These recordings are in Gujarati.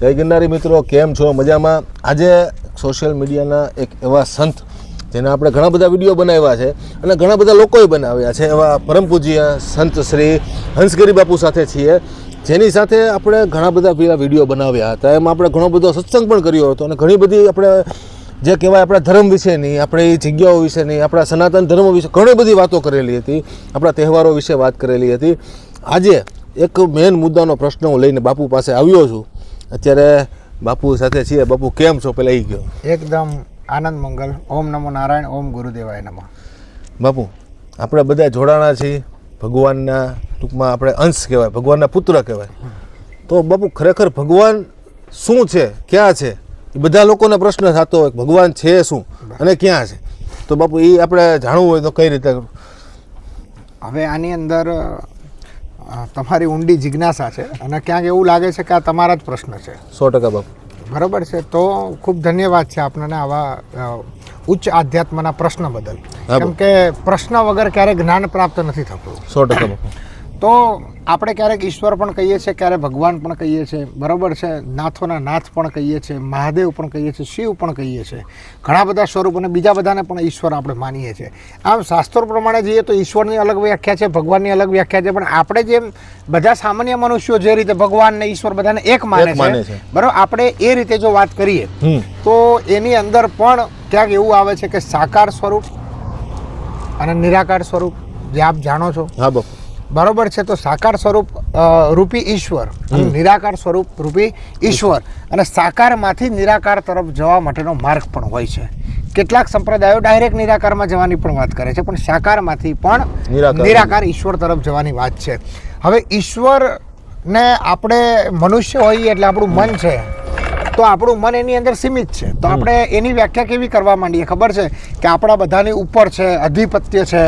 જય ગિરનારી મિત્રો, કેમ છો? મજામાં? આજે સોશિયલ મીડિયાના એક એવા સંત, જેના આપણે ઘણા બધા વીડિયો બનાવ્યા છે અને ઘણા બધા લોકોએ બનાવ્યા છે, એવા પરમ પૂજ્ય સંત શ્રી હંસગીરી બાપુ સાથે છીએ. જેની સાથે આપણે ઘણા બધા પેલા વીડિયો બનાવ્યા હતા. એમાં આપણે ઘણો બધો સત્સંગ પણ કર્યો હતો અને ઘણી બધી આપણે જે કહેવાય આપણા ધર્મ વિશેની આપણે જગ્યાઓ વિશેની આપણા સનાતન ધર્મ વિશે ઘણી બધી વાતો કરેલી હતી. આપણા તહેવારો વિશે વાત કરેલી હતી. આજે એક મેન મુદ્દાનો પ્રશ્ન હું લઈને બાપુ પાસે આવ્યો છું. અત્યારે બાપુ સાથે છીએ. બાપુ કેમ છો? પેલા એ ગયો એકદમ આનંદ મંગલ. ઓમ નમો નારાયણ ઓમ ગુરુદેવાય નમઃ. બાપુ આપણે બધા જોડાણા છીએ ભગવાનના ટૂંકમાં આપણે અંશ કહેવાય ભગવાનના પુત્ર કહેવાય. તો બાપુ ખરેખર ભગવાન શું છે? ક્યાં છે? એ બધા લોકોને પ્રશ્ન થતો હોય ભગવાન છે શું અને ક્યાં છે? તો બાપુ એ આપણે જાણવું હોય તો કઈ રીતે? હવે આની અંદર તમારી ઊંડી જિજ્ઞાસા છે અને ક્યાંક એવું લાગે છે કે આ તમારા જ પ્રશ્ન છે. સો ટકા બાપુ. બરાબર છે? તો ખૂબ ધન્યવાદ છે આપણને આવા ઉચ્ચ આધ્યાત્મના પ્રશ્ન બદલ. કેમ કે પ્રશ્ન વગર ક્યારેય જ્ઞાન પ્રાપ્ત નથી થતું. સો ટકા બાપુ. તો આપણે ક્યારેક ઈશ્વર પણ કહીએ છીએ ક્યારેક ભગવાન પણ કહીએ છીએ. બરોબર છે? નાથોના નાથ પણ કહીએ છીએ મહાદેવ પણ કહીએ છીએ શિવ પણ કહીએ છીએ. ઘણા બધા સ્વરૂપ અને બીજા બધાને પણ ઈશ્વર આપણે માનીએ છીએ. આમ શાસ્ત્રો પ્રમાણે જઈએ તો ઈશ્વરની અલગ વ્યાખ્યા છે ભગવાનની અલગ વ્યાખ્યા છે પણ આપણે જેમ બધા સામાન્ય મનુષ્યો જે રીતે ભગવાન ને ઈશ્વર બધાને એક માને છે બરાબર આપણે એ રીતે જો વાત કરીએ તો એની અંદર પણ ક્યાંક એવું આવે છે કે સાકાર સ્વરૂપ અને નિરાકાર સ્વરૂપ જે આપ જાણો છો. હા બાપુ. બરોબર છે તો સાકાર સ્વરૂપ રૂપી ઈશ્વર અને નિરાકાર સ્વરૂપ રૂપી ઈશ્વર. અને સાકારમાંથી નિરાકાર તરફ જવા માટેનો માર્ગ પણ હોય છે. કેટલાક સંપ્રદાયો ડાયરેક્ટ નિરાકારમાં જવાની પણ વાત કરે છે પણ સાકારમાંથી પણ નિરાકાર. ઈશ્વર તરફ જવાની વાત છે. હવે ઈશ્વરને આપણે મનુષ્ય હોઈએ એટલે આપણું મન છે તો આપણું મન એની અંદર સીમિત છે. તો આપણે એની વ્યાખ્યા કેવી કરવા માંડીએ? ખબર છે કે આપણા બધાની ઉપર છે અધિપત્ય છે.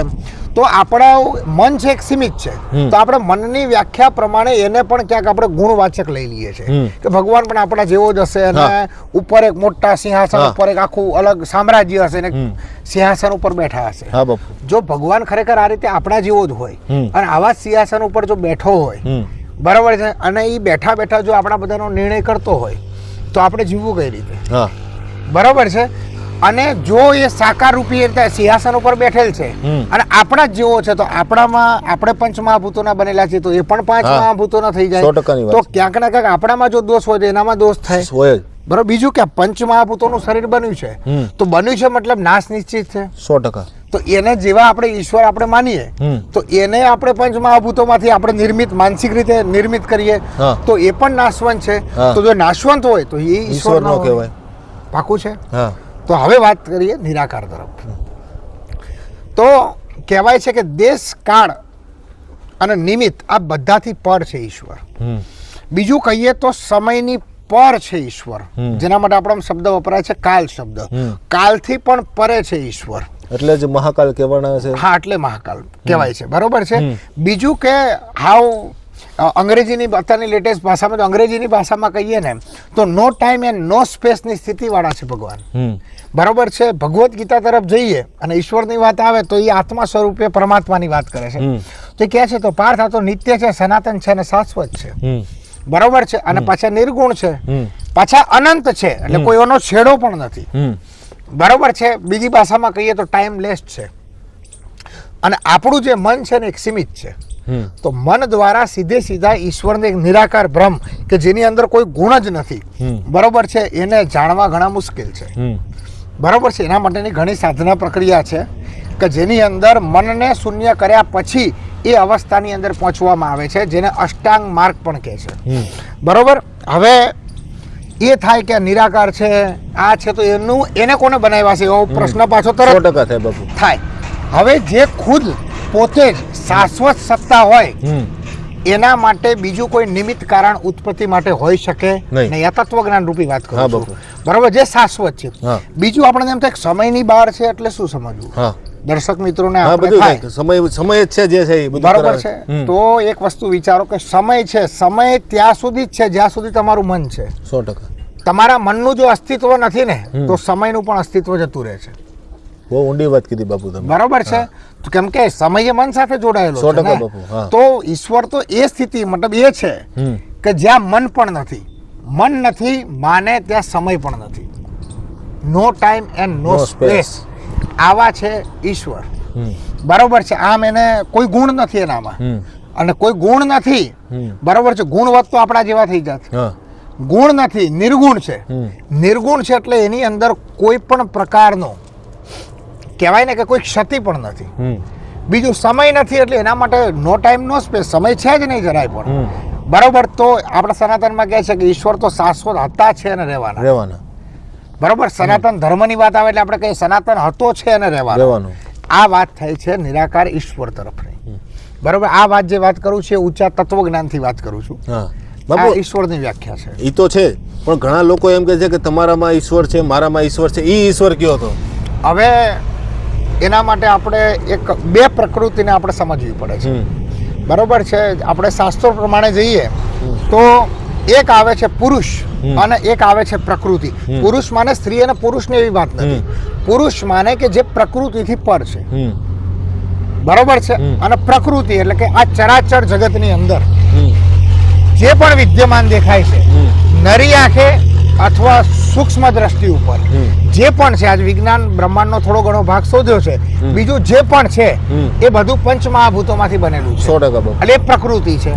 તો આપણા મન છે એક સીમિત છે. તો આપણે મનની વ્યાખ્યા પ્રમાણે એને પણ ક્યાંક આપણે ગુણવાચક લઈ લઈએ છીએ. કે ભગવાન પણ આપણા જેવો જ હશે અને ઉપર એક મોટા સિંહાસન ઉપર એક આખું અલગ સામ્રાજ્ય હશે ને સિંહાસન ઉપર બેઠા હશે. જો ભગવાન ખરેખર આ રીતે આપણા જેવો જ હોય અને આવા સિંહાસન ઉપર જો બેઠો હોય બરાબર છે? અને એ બેઠા બેઠા જો આપણા બધાનો નિર્ણય કરતો હોય તો આપણે જીવવું કઈ રીતે? બરાબર છે? અને જો એ સાકાર રૂપી રીતે સિંહાસન ઉપર બેઠેલ છે અને આપણા જ જેવો છે તો આપણામાં આપણે પંચ મહાભૂતોના બનેલા છે તો એ પણ પાંચ. મહાભૂતોના થઈ જાય. તો ક્યાંક ના ક્યાંક આપણામાં જો દોષ હોય તો એનામાં દોષ થાય. બરાબર બીજું કે પંચ મહાભૂતોનું શરીર બન્યું છે તો બન્યું છે મતલબ નાશ નિશ્ચિત છે. સો ટકા. તો એને જેવા આપણે ઈશ્વર આપણે માનીએ તો એને આપણે પંચ મહાભૂતોમાંથી આપણે નિર્મિત માનસિક રીતે નિર્મિત કરીએ તો એ પણ નાશવંત છે. તો જો નાશવંત હોય તો એ ઈશ્વર નો કહેવાય. પાકું છે. હા. તો હવે વાત કરીએ નિરાકાર તરફ. તો કહેવાય છે કે દેશ કાળ અને નિમિત્ત આ બધાથી પર છે ઈશ્વર. બીજું કહીએ તો સમયની પર છે ઈશ્વર. જેના માટે આપણો શબ્દ વપરાય છે કાલ શબ્દ. કાલથી પણ પરે છે ઈશ્વર. એટલે જ મહાકાલ કહેવાના છે. હા એટલે મહાકાલ કહેવાય છે. બરોબર છે? બીજું કે હાવ અંગ્રેજીની અત્યારની લેટેસ્ટ ભાષામાં તો અંગ્રેજીની ભાષામાં કહીએ ને તો નો ટાઈમ એન્ડ નો સ્પેસની સ્થિતિવાળા છે ભગવાન. બરાબર છે? ભગવદ્ ગીતા તરફ જઈએ અને ઈશ્વરની વાત આવે તો એ આત્મા સ્વરૂપે પરમાત્માની વાત કરે છે. તો કહે છે તો પાર્થ આ તો નિત્ય છે સનાતન છે અને શાશ્વત છે. બરોબર છે? અને પાછા નિર્ગુણ છે. પાછા અનંત છે એટલે કોઈ એનો છેડો પણ નથી. બરોબર છે? બીજી ભાષામાં કહીએ તો ટાઈમલેસ છે. અને આપણું જે મન છે ને એક સીમિત છે. તો મન દ્વારા સીધે સીધા ઈશ્વરને એક નિરાકાર બ્રહ્મ કે જેની અંદર કોઈ ગુણ જ નથી. બરોબર છે? એને જાણવા ઘણા મુશ્કેલ છે. બરોબર છે? એના માટેની ઘણી સાધના પ્રક્રિયા છે કે જેની અંદર મનને શૂન્ય કર્યા પછી એ અવસ્થાની અંદર પહોંચવામાં આવે છે જેને અષ્ટાંગ માર્ગ પણ કહે છે. બરોબર? હવે એ થાય કે નિરાકાર છે આ છે તો એનું એને કોને બનાવ્યા છે? એવો પ્રશ્ન પાછો તરત થાય. હવે જે ખુદ પોતે જ શાશ્વત સત્તા હોય એના માટે બીજું કોઈ નિમિત્ત કારણ ઉત્પત્તિ માટે હોઈ શકે નહીં. આ તત્વજ્ઞાન રૂપી વાત કરું છું. બરોબર જે શાશ્વત છે. બીજું આપણે એમ થાય સમયની બહાર છે એટલે શું સમજવું? દર્શક મિત્રોને ને આપણે. સમય સમય જ છે જે છે બરાબર બરોબર છે? તો એક વસ્તુ વિચારો કે સમય છે. સમય ત્યાં સુધી જ છે જ્યાં સુધી તમારું મન છે. સો ટકા. તમારા મનનું જો અસ્તિત્વ નથી ને તો સમયનું પણ અસ્તિત્વ જતું રહે છે. બહુ ઊંડી વાત કીધી બાપુ તમે. બરાબર છે? કેમ કે સમય મન સાથે જોડાયેલો છે ને. બાપુ, તો ઈશ્વર તો એ સ્થિતિ મતલબ એ છે હમ. કે જ્યાં મન પણ નથી. મન નથી માને ત્યાં સમય પણ નથી. No time and no No space આવા છે ઈશ્વર. હમ. બરોબર છે? આમ એને કોઈ ગુણ નથી એનામાં. હમ. અને કોઈ ગુણ નથી હમ. બરોબર છે? ગુણવત્ત તો આપણા જેવા થઈ જાત. હા. ગુણ નથી નિર્ગુણ છે. હમ. નિર્ગુણ છે એટલે એની અંદર કોઈ પણ પ્રકારનો કહેવાય ને કે કોઈ ક્ષતિ પણ નથી. બીજું સમય નથી એટલે એના માટે નો ટાઈમ નો સ્પેસ સમય છે જ નહીં જરાય પણ. બરોબર તો આપણા સનાતનમાં કહે છે કે ઈશ્વર તો શાશ્વત હતા છે અને રહેવાના. રહેવાના. બરોબર? સનાતન ધર્મની વાત આવે એટલે આપણે કહીએ સનાતન હતો છે અને રહેવાનો. આ વાત થાય છે નિરાકાર ઈશ્વર તરફની. બરોબર? આ વાત જે વાત કરું છું એ ઊંચા તત્વજ્ઞાનથી વાત કરું છું. હા. આ ઈશ્વરની વ્યાખ્યા છે. એ તો છે પણ ઘણા લોકો એમ કહે છે કે તમારામાં ઈશ્વર છે મારામાં ઈશ્વર છે. એ ઈશ્વર કયો હતો? હવે એના માટે આપણે એક બે પ્રકૃતિને આપણે સમજવી પડે છે. બરોબર છે? આપણે શાસ્ત્રો પ્રમાણે જઈએ તો એક આવે છે પુરુષ અને એક આવે છે પ્રકૃતિ. પુરુષ માને સ્ત્રી અને પુરુષની એવી વાત નથી. પુરુષ માને કે જે પ્રકૃતિથી પર છે. બરોબર છે? અને પ્રકૃતિ એટલે કે આ ચરાચર જગતની અંદર જે પણ વિદ્યમાન દેખાય છે નરી આંખે અથવા સૂક્ષ્મ દ્રષ્ટિ ઉપર. જે પણ છે આજ વિજ્ઞાન બ્રહ્માંડનો થોડો ઘણો ભાગ શોધ્યો છે બીજું જે પણ છે એ બધું પંચમહાભૂતોમાંથી બનેલું છે. એટલે પ્રકૃતિ છે.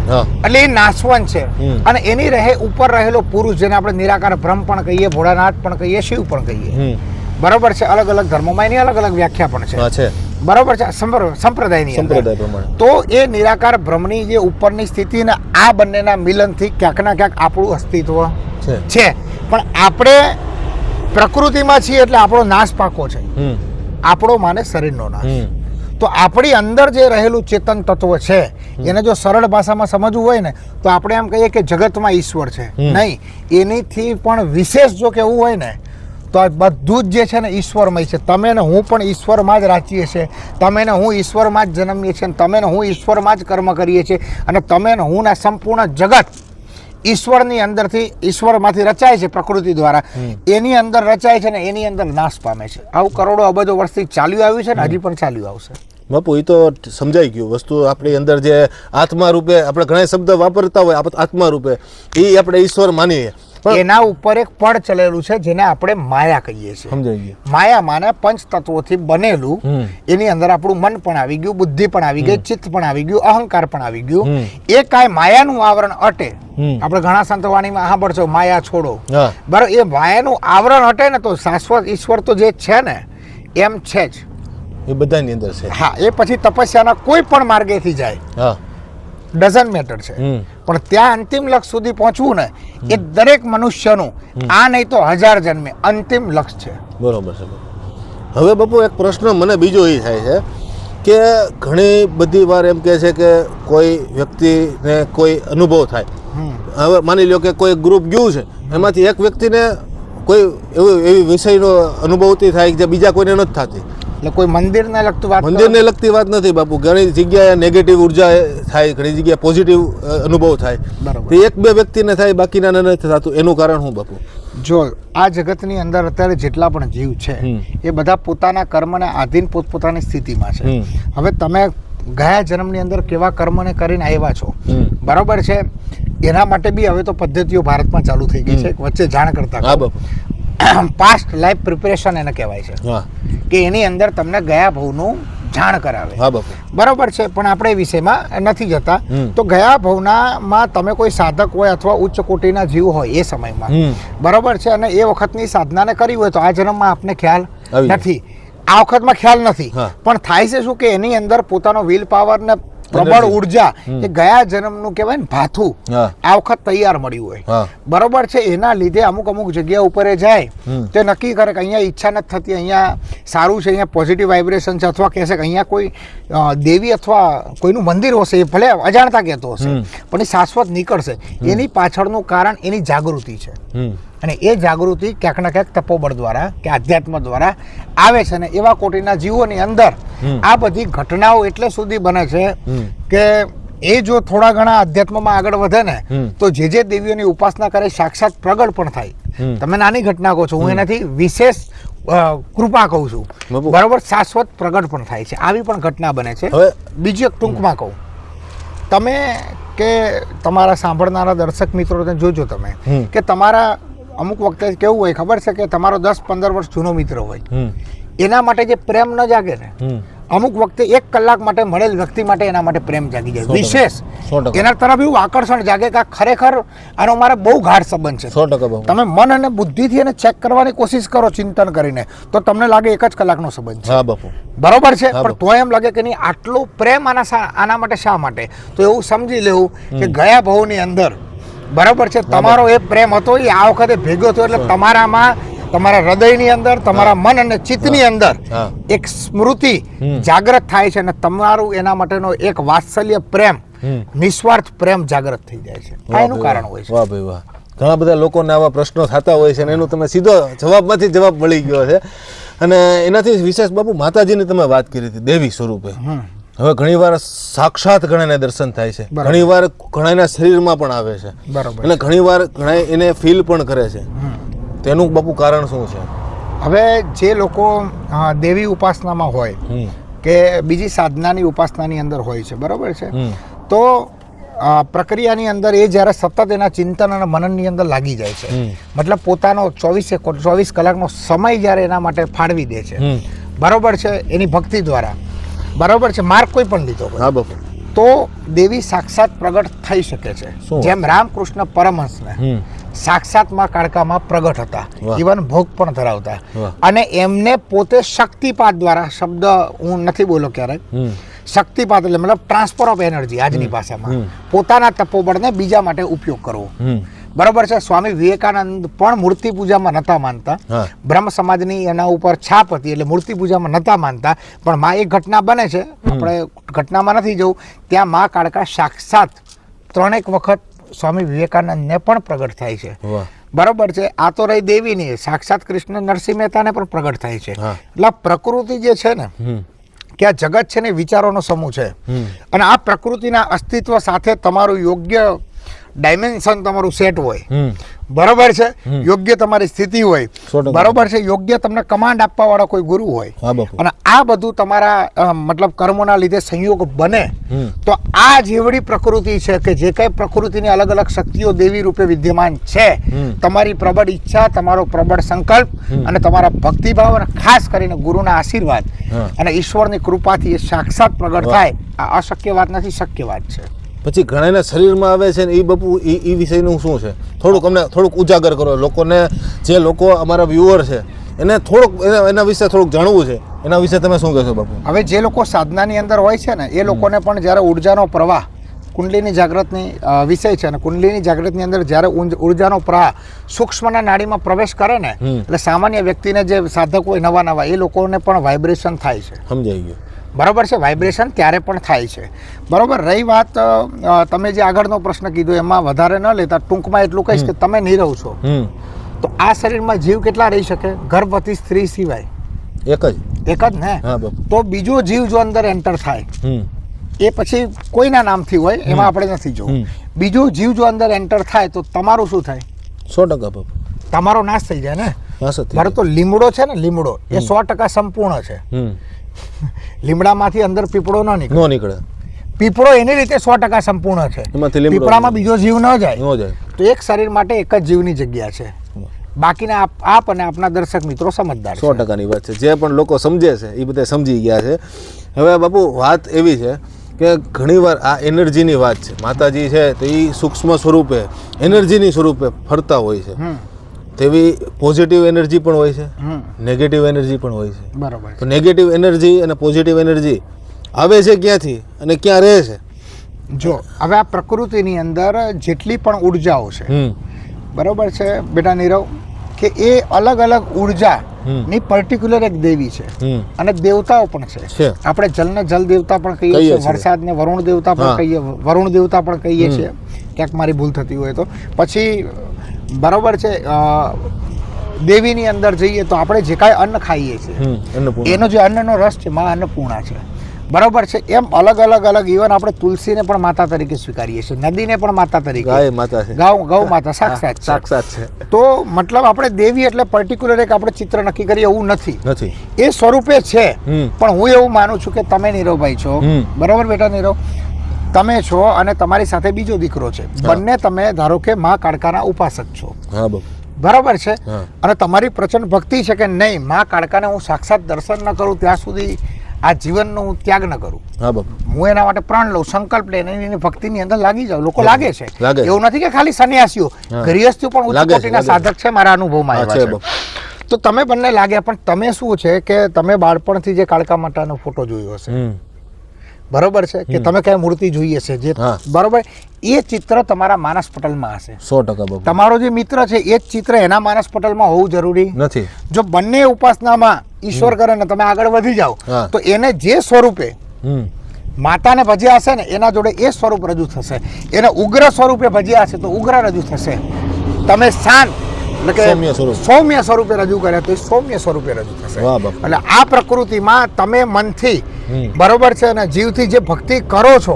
એટલે એ નાશવંત છે. અને એની રહે ઉપર રહેલો પુરુષ જેને આપણે નિરાકાર બ્રહ્મ પણ કહીએ ભોળાનાથ પણ કહીએ શિવ પણ કહીએ. બરોબર છે અલગ અલગ ધર્મોમાં એની અલગ અલગ વ્યાખ્યા પણ છે. બરોબર છે સંપ્રદાયની સંપ્રદાય પ્રમાણે. તો એ નિરાકાર ભ્રમની જે ઉપરની સ્થિતિ ને આ બંનેના મિલનથી ક્યાંક ના ક્યાંક આપણું અસ્તિત્વ છે. પણ આપણે પ્રકૃતિમાં છીએ એટલે આપણો નાશ પાકો છે. આપણો માને શરીરનો નાશ. તો આપણી અંદર જે રહેલું ચેતન તત્વ છે એને જો સરળ ભાષામાં સમજવું હોય ને તો આપણે એમ કહીએ કે જગતમાં ઈશ્વર છે. નહીં એનીથી પણ વિશેષ જો કેવું હોય ને તો આ બધું જ જે છે ને ઈશ્વરમય છે. તમે ને હું પણ ઈશ્વરમાં જ રાચીએ છીએ. તમે ને હું ઈશ્વરમાં જ જન્મીએ છીએ. અને તમે ને હું ઈશ્વરમાં જ કર્મ કરીએ છીએ. અને તમે ને હું ના સંપૂર્ણ જગત ઈશ્વરની અંદરથી ઈશ્વરમાંથી રચાય છે પ્રકૃતિ દ્વારા. એની અંદર રચાય છે ને એની અંદર નાશ પામે છે. આવું કરોડો અબજો વર્ષથી ચાલ્યું આવ્યું છે ને હજી પણ ચાલ્યું આવશે. બાપુ એ તો સમજાઈ ગયું. વસ્તુ આપણી અંદર જે આત્મા રૂપે આપણે ઘણા શબ્દ વાપરતા હોય આત્મા રૂપે એ આપણે ઈશ્વર માનીએ. એના ઉપર એક પડ ચલેલું છે જેને આપણે માયા કહીએ છીએ. સમજાઈ ગયું. માયા માને પંચ તત્વોથી બનેલું એની અંદર આપણું મન પણ આવી ગયું બુદ્ધિ પણ આવી ગઈ ચિત્ત પણ આવી ગયું અહંકાર પણ આવી ગયું. એ કાંઈ માયાનું આવરણ અટે. આપણે ઘણા સંતવાણીમાં સાંભળશો માયા છોડો. બરાબર એ માયાનું આવરણ હટે ને તો શાશ્વત ઈશ્વર તો જે છે ને એમ છે જ. એ બધાની અંદર છે. હા એ પછી તપસ્યાના કોઈ પણ માર્ગેથી જાય. હા ડઝન્ટ મેટર છે પણ ત્યાં અંતિમ લક્ષ્ય સુધી પહોંચવું ને એ દરેક મનુષ્યનું. આ નહીં તો હજાર જન્મે. અંતિમ લક્ષ્ય છે. બરોબર છે. હવે બાપુ એક પ્રશ્ન મને બીજો એ થાય છે કે ઘણી બધી વાર એમ કહે છે કે કોઈ વ્યક્તિને કોઈ અનુભવ થાય. હવે માની લો કે કોઈ ગ્રુપ ગયું છે એમાંથી એક વ્યક્તિને કોઈ એવી એવી વિષયનો અનુભવતી થાય કે બીજા કોઈને નથી થતી. એટલે કોઈ મંદિરને લગતું વાત? મંદિરને લગતી વાત નથી બાપુ. ઘણી જગ્યાએ નેગેટિવ ઊર્જા થાય ઘણી જગ્યાએ પોઝિટિવ અનુભવ થાય. બરાબર. એક બે વ્યક્તિને થાય બાકીના નથી થતું. એનું કારણ શું બાપુ? જો આ જગતની અંદર અત્યારે જેટલા પણ જીવ છે એ બધા પોતાના કર્મને આધીન પોતપોતાની સ્થિતિમાં છે. હવે તમે ગયા જન્મની અંદર કેવા કર્મને કરીને આવ્યા છો? બરાબર છે. એના માટે બી હવે તો પદ્ધતિઓ ભારતમાં ચાલુ થઈ ગઈ છે. વચ્ચે જાણ કરતા પાસ્ટ લાઈફ પ્રિપેરેશન એને કહેવાય છે. હા. કે એની અંદર તમને ગયા ભવનું જાણ કરાવે. બરાબર છે પણ આપણે એ વિષયમાં નથી જતા. તો ગયા ભવનામાં તમે કોઈ સાધક હોય અથવા ઉચ્ચ કોટીના જીવ હોય એ સમયમાં. બરાબર બરોબર છે અને એ વખતની સાધનાને કરી હોય તો આ જન્મમાં આપને ખ્યાલ નથી. આ વખતમાં ખ્યાલ નથી. પણ થાય છે શું કે એની અંદર પોતાનો વિલ પાવર ને પ્રબળ ઊર્જા. એ ગયા જન્મનું કહેવાય ને ભાથું. આ વખત તૈયાર મળ્યું હોય. બરોબર છે એના લીધે અમુક અમુક જગ્યા ઉપર જાય. તે નક્કી કરે કે અહીંયા ઈચ્છા નથી થતી અહીંયા સારું છે અહીંયા પોઝિટિવ વાઇબ્રેશન છે અથવા કહેશે કે અહીંયા કોઈ દેવી અથવા કોઈનું મંદિર હશે એ ભલે અજાણતા કહેતો હશે પણ એ શાશ્વત નીકળશે. એની પાછળનું કારણ એની જાગૃતિ છે. અને એ જાગૃતિ ક્યાંક ના ક્યાંક તપોબળ દ્વારા કે આધ્યાત્મ દ્વારા આવે છે અને એવા કોટીના જીવોની અંદર આ બધી ઘટનાઓ એટલે સુધી બને છે કે એ જો થોડા ઘણા અધ્યાત્મમાં આગળ વધે ને તો જે જે દેવીઓની ઉપાસના કરે સાક્ષાત પ્રગટ પણ થાય. તમે નાની ઘટના કહો છો હું એનાથી વિશેષ કૃપા કહું છું. બરાબર શાશ્વત પ્રગટ પણ થાય છે. આવી પણ ઘટના બને છે. બીજી એક ટૂંકમાં કહું. તમે કે તમારા સાંભળનારા દર્શક મિત્રોને જોજો તમે કે તમારા અમુક વખતે કેવું હોય ખબર છે કે તમારો દસ પંદર વર્ષ જૂનો મિત્ર હોય. એના માટે જે પ્રેમ ન જાગે ને અમુક વખતે એક કલાક માટે મળેલ વ્યક્તિ માટે એના માટે પ્રેમ જાગી જાય. વિશેષ. એના તરફ એવું આકર્ષણ જાગે કે ખરેખર આનો મારે બહુ ગાઢ સંબંધ છે. તમે મન અને બુદ્ધિથી એને ચેક કરવાની કોશિશ કરો ચિંતન કરીને તો તમને લાગે એક જ કલાકનો સંબંધ છે. બરોબર છે? પણ તો એમ લાગે કે નહીં આટલો પ્રેમ આના આના માટે શા માટે? તો એવું સમજી લેવું કે ગયા ભાવની અંદર બરોબર છે? તમારો એ પ્રેમ હતો એ આ વખતે ભેગો થયો એટલે તમારામાં તમારા હૃદયની અંદર તમારા મન અને ચિત્તની અંદર એક સ્મૃતિ જાગ્રત થાય છે અને તમારું એના માટેનો એક વાત્સલ્ય પ્રેમ નિસ્વાર્થ પ્રેમ જાગૃત થઈ જાય છે. આ એનું કારણ હોય છે. વાહ ભાઈ વાહ. ઘણા બધા લોકોને આવા પ્રશ્નો થતા હોય છે અને એનો તમે સીધો જવાબમાંથી જવાબ મળી ગયો છે. અને એનાથી વિશેષ બાપુ માતાજીની તમે વાત કરી હતી દેવી સ્વરૂપે. હવે ઘણીવાર સાક્ષાત ઘણાને દર્શન થાય છે. ઘણીવાર ઘણાના શરીરમાં પણ આવે છે. બરાબર. અને ઘણીવાર ઘણા એને ફીલ પણ કરે છે. તેનું બાપુ કારણ શું છે? હવે જે લોકો દેવી ઉપાસનામાં હોય કે બીજી સાધનાની ઉપાસનાની અંદર હોય છે બરાબર છે? તો પ્રક્રિયાની અંદર એ જ્યારે સતત એના ચિંતન અને મનનની અંદર લાગી જાય છે. મતલબ પોતાનો ચોવીસે ચોવીસ કલાકનો સમય જ્યારે એના માટે ફાળવી દે છે. બરોબર છે? એની ભક્તિ દ્વારા. બરોબર છે માર્ગ કોઈ પણ લીધો હા બાપુ તો દેવી સાક્ષાત પ્રગટ થઈ શકે છે. જેમ રામકૃષ્ણ પરમહંસને હમ. સાક્ષાતમાં કાળકામાં પ્રગટ હતા. જીવન ઇવન ભોગ પણ ધરાવતા. અને એમને પોતે શક્તિપાત દ્વારા શબ્દ હું નથી બોલો ક્યારેક શક્તિપાત એટલે મતલબ ટ્રાન્સફર ઓફ એનર્જી આજની ભાષામાં. પોતાના તપોબળને બીજા માટે ઉપયોગ કરવો. બરોબર છે સ્વામી વિવેકાનંદ પણ મૂર્તિ પૂજામાં નતા માનતા. બ્રહ્મ સમાજની એના ઉપર છાપ હતી એટલે મૂર્તિ પૂજામાં નતા માનતા. પણ માં એક ઘટના બને છે આપણે ઘટનામાં નથી જવું ત્યાં માં કાળકા સાક્ષાત ત્રણેક વખત સ્વામી વિવેકાનંદને પણ પ્રગટ થાય છે. બરોબર છે આ તો રહી દેવીની સાક્ષાત કૃષ્ણ નરસિંહ મહેતાને પણ પ્રગટ થાય છે. એટલે પ્રકૃતિ જે છે ને કે આ જગત છે ને વિચારોનો સમૂહ છે. અને આ પ્રકૃતિના અસ્તિત્વ સાથે તમારું યોગ્ય ડાયમેન્શન તમારું સેટ હોય. બરોબર છે? યોગ્ય તમારી સ્થિતિ હોય. બરોબર છે? યોગ્ય તમને કમાન્ડ આપવા વાળો કોઈ ગુરુ હોય. અને આ બધું તમારા મતલબ કર્મોના લીધે સંયોગ બને. તો આ જેવડી પ્રકૃતિ છે કે જે કઈ પ્રકૃતિની અલગ અલગ શક્તિઓ દેવી રૂપે વિદ્યમાન છે. તમારી પ્રબળ ઈચ્છા તમારો પ્રબળ સંકલ્પ અને તમારા ભક્તિભાવ અને ખાસ કરીને ગુરુના આશીર્વાદ. અને ઈશ્વરની કૃપાથી એ સાક્ષાત પ્રગટ થાય. આ અશક્ય વાત નથી શક્ય વાત છે. પછી ઘણાના શરીરમાં આવે છે ને એ બપુ એ એ વિષયનું શું છે? થોડુંક અમને થોડુંક ઉજાગર કરો. લોકોને જે લોકો અમારા વ્યુઅર છે એને થોડુંક એના એના વિશે થોડુંક જાણવું છે. એના વિશે તમે શું કહેશો બાપુ? હવે જે લોકો સાધનાની અંદર હોય છે ને એ લોકોને પણ જ્યારે ઉર્જાનો પ્રવાહ કુંડલીની જાગૃતની વિષય છે અને કુંડલીની જાગૃતની અંદર જ્યારે ઉર્જાનો પ્રવાહ સૂક્ષ્મના નાડીમાં પ્રવેશ કરે ને એટલે સામાન્ય વ્યક્તિને જે સાધક હોય નવા નવા એ લોકોને પણ વાઇબ્રેશન થાય છે. સમજાઈ ગયું. બરાબર છે? વાઇબ્રેશન ત્યારે પણ થાય છે. બરાબર? રહી વાત તમે જે આગળનો પ્રશ્ન કીધો એમાં વધારે ન લેતા ટૂંકમાં એટલું કહીશ કે તમે નીરવ છો. તો આ શરીરમાં જીવ કેટલા રહી શકે? ગર્ભવતી સ્ત્રી સિવાય. એક જ. એક જ ને? તો બીજો જીવ જો અંદર એન્ટર થાય એ પછી કોઈના નામથી હોય એમાં આપણે નથી જોવું. બીજો જીવ જો અંદર એન્ટર થાય તો તમારું શું થાય? સો ટકા તમારો નાશ થઈ જાય ને? મારો તો લીમડો છે ને લીમડો એ સો ટકા સંપૂર્ણ છે. લીમડામાંથી અંદર પીપળો ન નીકળે. ન નીકળે. પીપળો એની રીતે સો ટકા સંપૂર્ણ છે. પીપળામાં બીજો જીવ ન જાય. નો જાય. તો એક શરીર માટે એક જ જીવની જગ્યા છે. બાકીના આપ અને આપના દર્શક મિત્રો સમજદાર સો ટકાની વાત છે. જે પણ લોકો સમજે છે એ બધા સમજી ગયા છે. હવે બાપુ વાત એવી છે કે ઘણીવાર આ એનર્જીની વાત છે. માતાજી છે તો એ સૂક્ષ્મ સ્વરૂપે એનર્જીની સ્વરૂપે ફરતા હોય છે. તેવી પોઝિટિવ એનર્જી પણ હોય છે. નેગેટિવ એનર્જી પણ હોય છે. બરાબર તો નેગેટિવ એનર્જી અને પોઝિટિવ એનર્જી આવે છે ક્યાંથી અને ક્યાં રહે છે? જો હવે આ પ્રકૃતિની અંદર જેટલી પણ ઉર્જાઓ છે બરાબર છે બેટા નીરવ કે એ અલગ અલગ ઊર્જા ની પર્ટિક્યુલર એક દેવી છે અને દેવતાઓ પણ છે. આપણે જલને જલ દેવતા પણ કહીએ છીએ. વરસાદને વરુણ દેવતા પણ કહીએ વરુણ દેવતા પણ કહીએ છીએ. ક્યાંક મારી ભૂલ થતી હોય તો. પછી બરોબર છે દેવીની અંદર જઈએ તો આપણે જે કાંઈ અન્ન ખાઈએ છીએ એનો જે અન્નનો રસ છે માં અન્નપૂર્ણા છે. બરોબર છે એમ અલગ અલગ અલગ ઇવન આપણે તુલસીને પણ માતા તરીકે સ્વીકારીએ છીએ નદીને પણ માતા તરીકે. ગાય માતા છે. ગૌ ગૌ માતા સાક્ષાત સાક્ષાત છે. તો મતલબ આપણે દેવી એટલે પર્ટિક્યુલર એક આપણે ચિત્ર નક્કી કરીએ એવું નથી. નથી. એ સ્વરૂપે છે પણ હું એવું માનું છું કે તમે નીરવભાઈ છો. બરોબર બરાબર બેટા નીરવ? તમે છો અને તમારી સાથે બીજો દીકરો છે. બંને તમે ધારો કે મા કાળકાના ઉપાસક છો. હા બાપુ બરાબર છે? અને તમારી પ્રચંડ ભક્તિ છે કે નહીં મા કાળકાને હું સાક્ષાત દર્શન ન કરું ત્યાં સુધી આ જીવનનો હું ત્યાગ ન કરું. હા હું એના માટે પ્રાણ લઉં સંકલ્પ લઈને એની ભક્તિની અંદર લાગી જાઉં. લોકો લાગે છે. એવું નથી કે ખાલી સન્યાસીઓ. ગૃહસ્થીઓ પણ ઉચ્ચ કોટીના સાધક છે મારા અનુભવમાં આવ્યા છે તો તમે બંને લાગ્યા પણ તમે શું છે કે તમે બાળપણથી જે કાળકા માતાનો ફોટો જોયો હશે? બરોબર છે? કે તમે કઈ મૂર્તિ જોઈએ છે જે બરોબર? એ ચિત્ર તમારા માનસ પટલમાં હશે. સો ટકા તમારો જે મિત્ર છે એ જ ચિત્ર એના માનસ પટલમાં હોવું જરૂરી. નથી. જો બંને ઉપાસનામાં ઈશ્વર કરે ને તમે આગળ વધી જાઓ તો એને જે સ્વરૂપે માતાને ભજ્યા હશે ને એના જોડે એ સ્વરૂપ રજૂ થશે. એને ઉગ્ર સ્વરૂપે ભજ્યા હશે તો ઉગ્ર રજૂ થશે. તમે શાંત એટલે કે સૌમ્ય સ્વરૂપે. રજૂ કરે તો એ સૌમ્ય સ્વરૂપે રજૂ થશે. એટલે આ પ્રકૃતિમાં તમે મનથી બરોબર છે અને જીવથી જે ભક્તિ કરો છો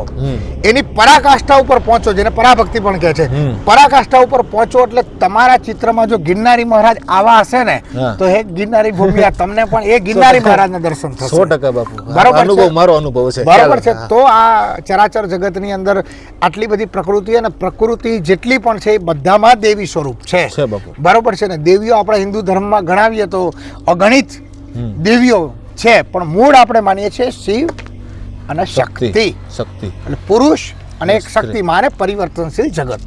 એની પરાકાષ્ઠા ઉપર પહોંચો જેને પરાભક્તિ પણ કહે છે. પરાકાષ્ઠા ઉપર પહોંચો એટલે તમારા ચિત્રમાં જો ગિરનારી મહારાજ આવા હશે ને તો હે ગિરનારી ભૂમિયા તમને પણ એ ગિરનારી મહારાજના દર્શન થશે. સો ટકા બાપુ. બરોબર અનુભવ મારો અનુભવ છે બરાબર છે? તો આ ચરાચર જગતની અંદર આટલી બધી પ્રકૃતિ અને પ્રકૃતિ જેટલી પણ છે એ બધામાં દેવી સ્વરૂપ છે. બાપુ. બરોબર છે ને? દેવીઓ આપણા હિન્દુ ધર્મમાં ગણાવીએ તો અગણિત દેવીઓ છે પણ મૂળ આપણે માનીએ છીએ શિવ અને શક્તિ. શક્તિ. એટલે પુરુષ અને એક શક્તિ મારે પરિવર્તનશીલ જગત.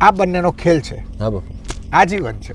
આ બંનેનો ખેલ છે. આજીવન છે.